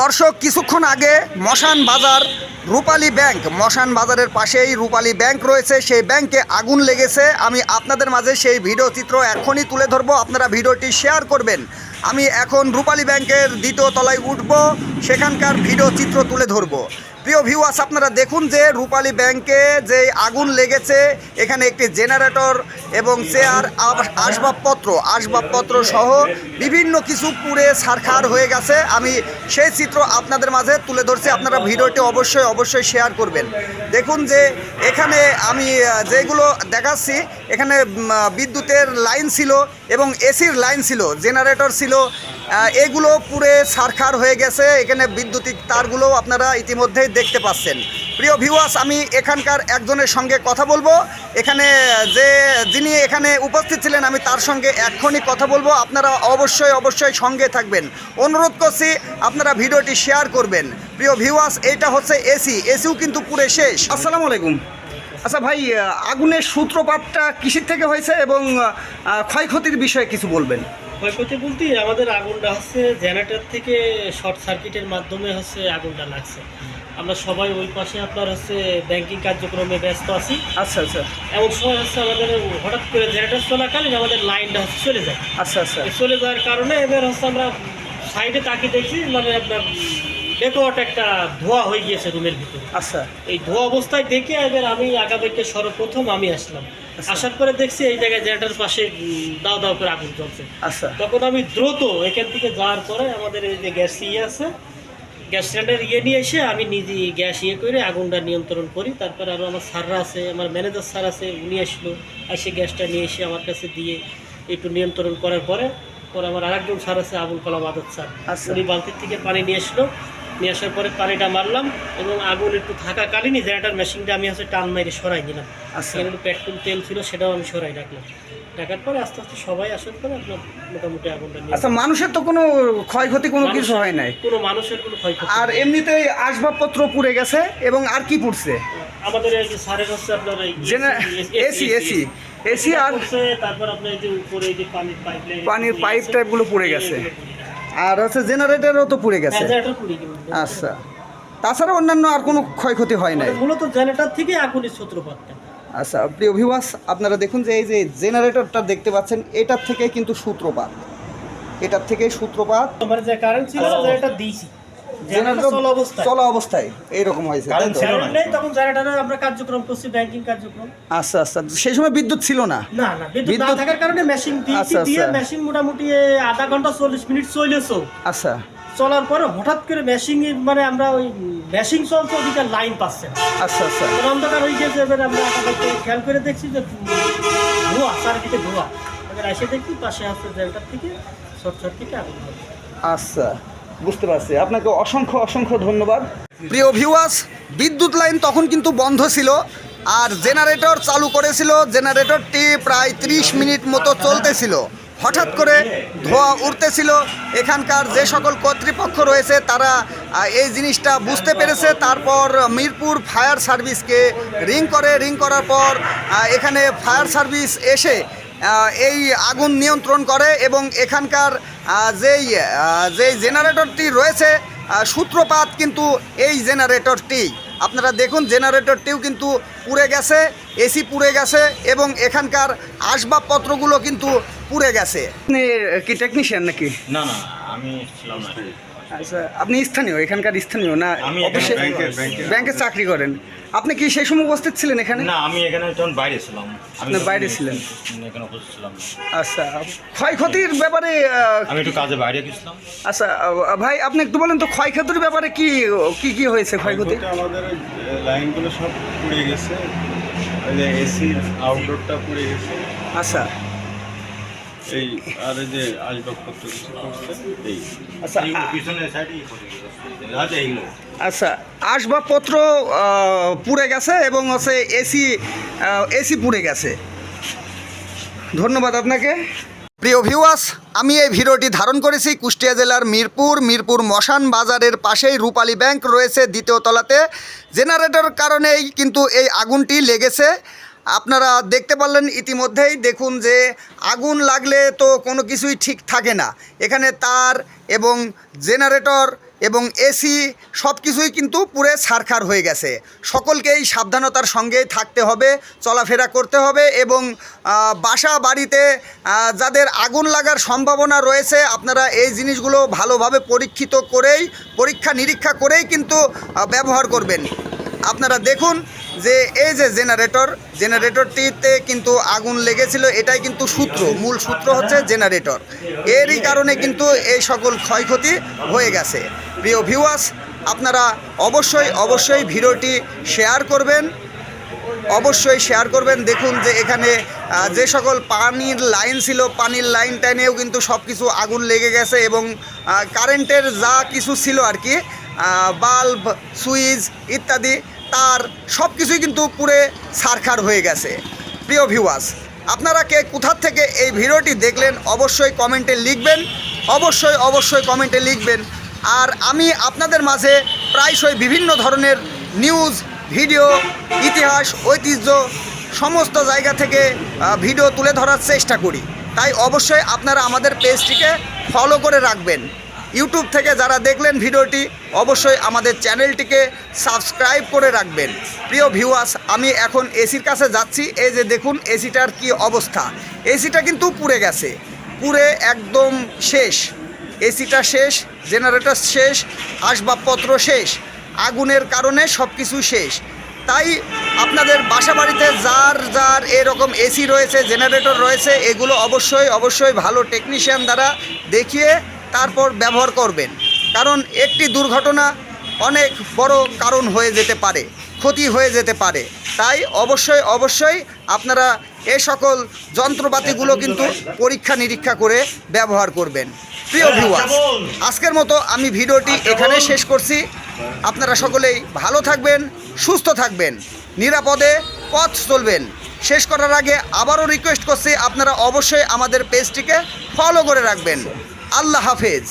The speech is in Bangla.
দর্শক, কিছুক্ষণ আগে মশান বাজার, রূপালী ব্যাংক, মশান বাজারের পাশেই রূপালী ব্যাংক রয়েছে, সেই ব্যাংকে আগুন লেগেছে। আমি আপনাদের মাঝে সেই ভিডিও চিত্র এখনই তুলে ধরবো। আপনারা ভিডিওটি শেয়ার করবেন। আমি এখন রূপালী ব্যাংকের দ্বিতীয় তলায় উঠব, সেখানকার ভিডিও চিত্র তুলে ধরবো। প্রিয় ভিউয়ার্স আপনারা দেখুন যে রূপালী ব্যাংকে যে আগুন লেগেছে, এখানে একটি জেনারেটর এবং চেয়ার আসবাবপত্র আসবাবপত্র সহ বিভিন্ন কিছু পুড়ে সারখার হয়ে গেছে। আমি সেই চিত্র আপনাদের মাঝে তুলে ধরছি, আপনারা ভিডিওটি অবশ্যই অবশ্যই শেয়ার করবেন। দেখুন যে এখানে আমি যেগুলো দেখাচ্ছি, এখানে বিদ্যুতের লাইন ছিল এবং এসির লাইন ছিল জেনারেটর ছিল এগুলো পুরে সারখার হয়ে গেছে। এখানে বিদ্যুতিক তারগুলো আপনারা ইতিমধ্যেই দেখতে পাচ্ছেন। প্রিয় ভিউয়ার্স আমি এখানকার একজনের সঙ্গে কথা বলব। এখানে যে যিনি এখানে উপস্থিত ছিলেন, আমি তার সঙ্গে এক্ষুনি কথা বলব। আপনারা অবশ্যই অবশ্যই সঙ্গে থাকবেন। অনুরোধ করছি, আপনারা ভিডিওটি শেয়ার করবেন। প্রিয় ভিউয়ার্স এইটা হচ্ছে এসি। এসিও কিন্তু পুরে শেষ। আসসালামু আলাইকুম। আচ্ছা ভাই, আগুনের সূত্রপাতটা কিসের থেকে হয়েছে এবং ক্ষয়ক্ষতির বিষয়ে কিছু বলবেন? ক্ষয়ক্ষতি বলতে আমাদের আগুনটা হচ্ছে জেনারেটর থেকে শর্ট সার্কিটের মাধ্যমে হচ্ছে আগুনটা লাগছে। আমরা সবাই ওই পাশে আপনার হচ্ছে ব্যাংকিং কার্যক্রমে ব্যস্ত আছি। আচ্ছা আচ্ছা। এমন সময় হচ্ছে আমাদের হঠাৎ করে জেনারেটর চলাকালীন আমাদের লাইনটা হচ্ছে চলে যায়। আচ্ছা আচ্ছা। চলে যাওয়ার কারণে এবার হচ্ছে আমরা সাইডে তাকিয়ে দেখছি মানে আপনার বেকওয়াট একটা ধোয়া হয়ে গিয়েছে রুমের ভিতরে। আচ্ছা। এই ধোয়া অবস্থায় দেখে এবার আমি আগামীকে সর্বপ্রথম আমি আসলাম। আচ্ছা। আসার পরে দেখছি এই জায়গায় জেনারেটর পাশে দাও দাও করে আগুন জ্বলছে। আচ্ছা। তখন আমি দ্রুত এখান থেকে যাওয়ার পরে আমাদের এই যে গ্যাস ইয়ে আছে গ্যাস সিলিন্ডার ইয়ে নিয়ে এসে আমি নিজে গ্যাস ইয়ে করে আগুনটা নিয়ন্ত্রণ করি। তারপরে আরও আমার স্যাররা আছে আমার ম্যানেজার স্যার আছে উনি আসলো এসে গ্যাসটা নিয়ে এসে আমার কাছে দিয়ে একটু নিয়ন্ত্রণ করার পরে পরে আমার আরেকজন স্যার আছে আবুল কালাম আদত স্যার। আচ্ছা। উনি বালতির থেকে পানি নিয়ে আসলো নিয়ে আসার পরে পানিটা মারলাম এবং আগুন একটু থাকাকালীনই জেনারেটার মেশিনটা আমি হচ্ছে টান মাইরে সরাই দিলাম। আচ্ছা। এখানে একটু পেট্রোল তেল ছিল সেটাও আমি সরাই রাখলাম। রাখার পরে আস্তে আস্তে সবাই আসার পরে আপনার মোটামুটি আগুনটা নিয়ে আচ্ছা মানুষের তো কোনো ক্ষয়ক্ষতি কোনো কিছু হয় নাই। কোনো মানুষের কোনো ক্ষয়ক্ষতি আর নেই। এমনিতেই আসবাবপত্র পুড়ে গেছে এবং আর কি পুড়ছে? আমাদের এই যে সারের হচ্ছে আপনার এসি এসি এসি আর তারপর আপনার এই যে উপরে এই যে পানির পাইপ পানির পাইপ টাইপগুলো পুড়ে গেছে। আর হচ্ছে জেনারেটারও তো পুড়ে গেছে। আচ্ছা। তাছাড়া অন্যান্য আর কোনো ক্ষয়ক্ষতি হয় নাই? মূলত জেনারেটর থেকে আগুনের সূত্রপাতটা আচ্ছা প্রিয় ভিউয়ার্স আপনারা দেখুন যে এই যে জেনারেটরটা দেখতে পাচ্ছেন এটার থেকে কিন্তু সূত্রপাত। এটার থেকে সূত্রপাত। আমার যে কারেন্ট ছিল জেনারেটর দিয়েছি। চলা অবস্থায়। এইরকম হয়েছে তখন আমরা কার্যক্রম করছি ব্যাংকিং কার্যক্রম। আচ্ছা আচ্ছা সেই সময় বিদ্যুৎ ছিল না? না না বিদ্যুৎ না থাকার কারণে মেশিন আচ্ছা, দিয়ে আচ্ছা। মেশিন মোটামুটি আধা ঘণ্টা চল্লিশ মিনিট চলেছো। আচ্ছা। চলার পরে হঠাৎ করে মেশিং মানে আমরা ওই মেশিং চলছে ওদিকে লাইন পাচ্ছে আচ্ছা আচ্ছা। অন্ধকার হয়ে গেছে এবার আমরা খেয়াল করে দেখছি যে ধোঁয়া চারিদিকে ধোঁয়া। এবার এসে দেখি পাশে আসছে জেলটার থেকে শর্ট সার্কিটে আগুন আচ্ছা। বুঝতে পারছি। আপনাকে অসংখ্য অসংখ্য ধন্যবাদ। প্রিয় ভিউয়ার্স বিদ্যুৎ লাইন তখন কিন্তু বন্ধ ছিল, আর জেনারেটর চালু করেছিল জেনারেটরটি প্রায় 30 মিনিট মতো চলতেছিল। হঠাৎ করে ধোঁয়া উঠতেছিল, এখানকার যে সকল কর্তৃপক্ষ রয়েছে, তারা এই জিনিসটা বুঝতে পেরেছে। তারপর মিরপুর ফায়ার সার্ভিসকে রিং করে। রিং করার পর এখানে ফায়ার সার্ভিস এসে এই আগুন নিয়ন্ত্রণ করে এবং এখানকার যেই যেই জেনারেটরটি রয়েছে সূত্রপাত কিন্তু এই জেনারেটরটি আপনারা দেখুন জেনারেটরটিও কিন্তু পুড়ে গেছে এসি পুড়ে গেছে এবং এখানকার আসবাবপত্রগুলো কিন্তু পুড়ে গেছে। আপনি কি টেকনিশিয়ান নাকি? না না, আমি ছিলাম না। আচ্ছা আপনি স্থানীয় এখানকার স্থানীয় না আমি অফিসে? ব্যাংকে- চাকরি করেন। আপনি কি সেই সময় উপস্থিত ছিলেন এখানে? না আমি এখানে তখন বাইরে ছিলাম। আপনি বাইরে ছিলেন? এখানে উপস্থিত ছিলাম আচ্ছা ক্ষয়ক্ষতির ব্যাপারে আমি একটু কাজে বাইরে গেছিলাম। আচ্ছা ভাই আপনি একটু বলেন তো ক্ষয়ক্ষতির ব্যাপারে কি কি কি হয়েছে ক্ষয়ক্ষতি? আমাদের লাইনগুলো সব পুড়ে গেছে। এসির আউটডোরটা পুড়ে গেছে। আচ্ছা। এই আর যে আসবাবপত্র কিছু করছে এই। আচ্ছা আচ্ছা আচ্ছা আসবাবপত্র পুড়ে গেছে এবং হচ্ছে এসি এসি পুড়ে গেছে। ধন্যবাদ আপনাকে। প্রিয় ভিউয়ার্স আমি এই ভিডিওটি ধারণ করেছি কুষ্টিয়া জেলার মিরপুর মিরপুর মশান বাজারের পাশেই রূপালী ব্যাংক রয়েছে দ্বিতীয় তলাতে। জেনারেটর কারণেই কিন্তু এই আগুনটি লেগেছে। আপনারা দেখতে পারলেন ইতিমধ্যেই, দেখুন যে আগুন লাগলে তো কোনো কিছুই ঠিক থাকে না। এখানে তার এবং জেনারেটর এবং এসি সব কিছুই কিন্তু পুরে সারখার হয়ে গেছে। সকলকেই সাবধানতার সঙ্গে থাকতে হবে, চলাফেরা করতে হবে এবং বাসা বাড়িতে যাদের আগুন লাগার সম্ভাবনা রয়েছে, আপনারা এই জিনিসগুলো ভালোভাবে পরীক্ষিত করেই পরীক্ষা নিরীক্ষা করেই কিন্তু ব্যবহার করবেন। আপনারা দেখুন যে এই যে জেনারেটর, জেনারেটরটিতে কিন্তু আগুন লেগেছিল, এটাই কিন্তু সূত্র, মূল সূত্র হচ্ছে জেনারেটর। এরই কারণে কিন্তু এই সকল ক্ষয়ক্ষতি হয়ে গেছে। প্রিয় ভিউয়ার্স আপনারা অবশ্যই অবশ্যই ভিডিওটি শেয়ার করবেন। অবশ্যই শেয়ার করবেন। দেখুন যে এখানে যে সকল পানির লাইন ছিল, পানির লাইন টাইনেও কিন্তু সব কিছু আগুন লেগে গেছে এবং কারেন্টের যা কিছু ছিল আর কি বাল্ব, সুইচ ইত্যাদি তার সব কিছুই কিন্তু পুরে সারখার হয়ে গেছে। প্রিয় ভিউয়ার্স আপনারা কে কোথার থেকে এই ভিডিওটি দেখলেন অবশ্যই কমেন্টে লিখবেন, অবশ্যই অবশ্যই কমেন্টে লিখবেন। আর আমি আপনাদের মাঝে প্রায়শই বিভিন্ন ধরনের নিউজ ভিডিও ইতিহাস, ঐতিহ্য সমস্ত জায়গা থেকে ভিডিও তুলে ধরার চেষ্টা করি। তাই অবশ্যই আপনারা আমাদের পেজটিকে ফলো করে রাখবেন। ইউটিউব থেকে যারা দেখলেন ভিডিওটি, অবশ্যই আমাদের চ্যানেলটিকে সাবস্ক্রাইব করে রাখবেন। প্রিয় ভিউয়ার্স আমি এখন এসির কাছে যাচ্ছি। এই যে দেখুন, এসিটার কি অবস্থা। এসিটা কিন্তু পুড়ে গেছে। পুড়ে একদম শেষ। এসিটা শেষ জেনারেটর শেষ, আসবাবপত্র শেষ। আগুনের কারণে সব কিছু শেষ। তাই আপনাদের বাসা বাড়িতে যার যার এরকম এসি রয়েছে জেনারেটর রয়েছে, এগুলো অবশ্যই অবশ্যই ভালো টেকনিশিয়ান দ্বারা দেখিয়ে তারপর ব্যবহার করবেন। কারণ একটি দুর্ঘটনা অনেক বড় কারণ হয়ে যেতে পারে, ক্ষতি হয়ে যেতে পারে। তাই অবশ্যই অবশ্যই আপনারা এ সকল যন্ত্রপাতিগুলো কিন্তু পরীক্ষা নিরীক্ষা করে ব্যবহার করবেন। প্রিয় ভিউয়ার্স আজকের মতো আমি ভিডিওটি এখানে শেষ করছি। আপনারা সকলেই ভালো থাকবেন, সুস্থ থাকবেন, নিরাপদে পথ চলবেন। শেষ করার আগে আবারও রিকোয়েস্ট করছি, আপনারা অবশ্যই আমাদের পেজটিকে ফলো করে রাখবেন। আল্লাহ হাফেজ